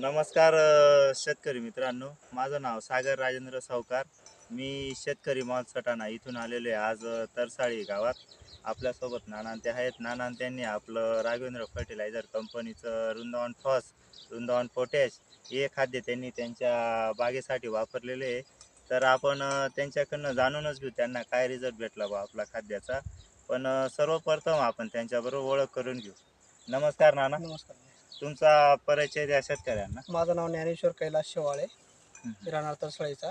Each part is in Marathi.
नमस्कार अ, शेतकरी मित्रांनो. माझं नाव सागर राजेंद्र सावकार. मी शेतकरी मॉल सटाणा इथून आलेलो आहे आज अ, तरसाळी गावात. आपल्यासोबत नानांते आहेत. नानांत्यांनी आपलं राघवेंद्र फर्टिलायझर कंपनीचं वृंदावन फॉस वृंदावन पोटॅश हे खाद्य त्यांनी त्यांच्या बागेसाठी वापरलेले आहे. तर आपण अ, त्यांच्याकडनं जाणूनच घेऊ त्यांना काय रिझल्ट भेटला बा आपला खाद्याचा. पण अ, सर्वप्रथम आपण त्यांच्याबरोबर ओळख करून घेऊ. नमस्कार नाना. नमस्कार. तुमचा परिचय द्या शेतकऱ्यांना. माझं नाव ज्ञानेश्वर कैलास शेवाळे राहणार तरसळीचा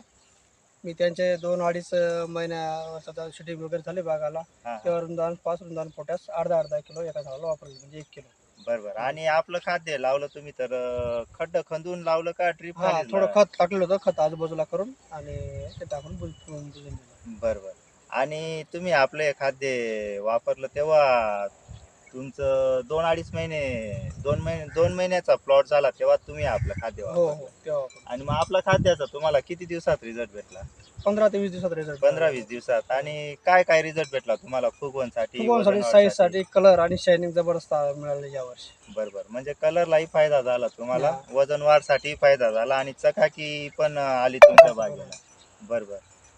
मी त्यांचे दोन अडीच महिन्या शूटिंग वगैरे झाले बागाला. हा, हा. तेव्हा रुंदान पाच रुंदान पोटॅस अर्धा अर्धा किलो एका झाडाला वापरले म्हणजे एक किलो. बरोबर. आणि आपलं खाद्य लावलं तुम्ही तर अं, खड्ड खंदून लावलं का ट्रिप हा थोडं खत टाकलेलं होतं खत आजूबाजूला करून आणि ते टाकून बुज- बुजून दिलं. बरोबर. आणि तुम्ही आपले खाद्य वापरलं तेव्हा तुमचं दोन अडीच महिने दोन महिने दोन महिन्याचा प्लॉट झाला तेव्हा तुम्ही आपलं खाद्य हो वापरलं. हो तेव्हा. आणि मग आपला खाद्याचा तुम्हाला किती दिवसात रिझल्ट भेटला? पंधरा ते वीस दिवसात रिझल्ट पंधरा वीस दिवसात. आणि काय काय रिझल्ट भेटला तुम्हाला? फुगवणसाठी साठी वजन साईज? साठी कलर आणि शायनिंग जबरदस्त मिळाले यावर्षी बरोबर. म्हणजे कलरलाही फायदा झाला तुम्हाला. हा. वजन वाढसाठी फायदा झाला. आणि चकाकी पण आली तुमच्या बागेला. बरोबर.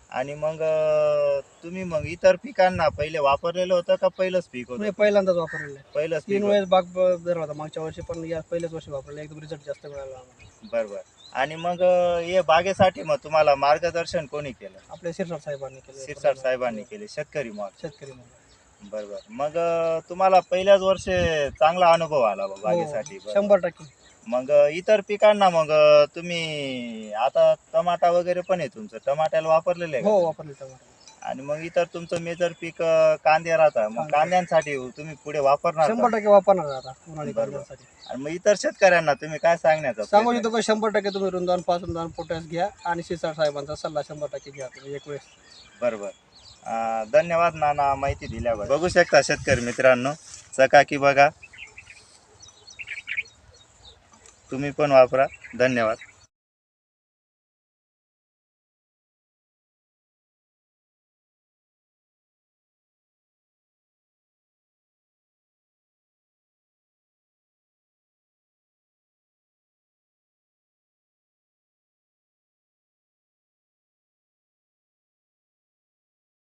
आणि मग अं, तुम्ही मग इतर पिकांना पहिले वापरलेलं होतं का पहिलंच पीक होतं? पहिल्यांदाच वापरलेलं आहे. पहिलंच तीन पीक होतं. वेळेस बाग ब- धरला होता. मागच्या वर्षी पण या पहिल्याच वर्षी वापरले. एकदम रिझल्ट जास्त मिळाला आम्हाला. बरोबर. आणि मग अं, हे बागेसाठी मग तुम्हाला मार्गदर्शन कोणी केलं? आपल्या शिरसाट साहेबांनी केलं. शिरसाट साहेबांनी केले. शेतकरी मॉल शेतकरी म्हणून. बरोबर. मग अं, तुम्हाला पहिल्याच वर्षी चांगला अनुभव आला बा बागेसाठी हो, बरोबर. शंभर टक्के. मग अं, इतर पिकांना मग अं, तुम्ही आता टमाटा वगैरे पण आहे तुमचं. टमाट्याला वापरलेले आहे हो? वापरले टमाटर आणि मग इतर तुमचं मेजर पीक अं, कांदे राहतात मग कांदे. कांद्यांसाठी तुम्ही पुढे वापरणार शंभर? टक्के वापरणार आता उन्हाळी बरोबर. कांद्यासाठी. आणि मग इतर शेतकऱ्यांना तुम्ही काय सांगण्याचा सांगू प्रयत्न शंभर टक्के तुम्ही रुंदान पाच रुंदान पोटॅश घ्या आणि शिरसाट साहेबांचा सल्ला शंभर टक्के घ्या तुम्ही एक वेळेस. बरोबर. धन्यवाद नाना माहिती दिल्याबद्दल. बघू शकता शेतकरी मित्रांनो चकाकी बघा. तुम्ही पण वापरा. धन्यवाद.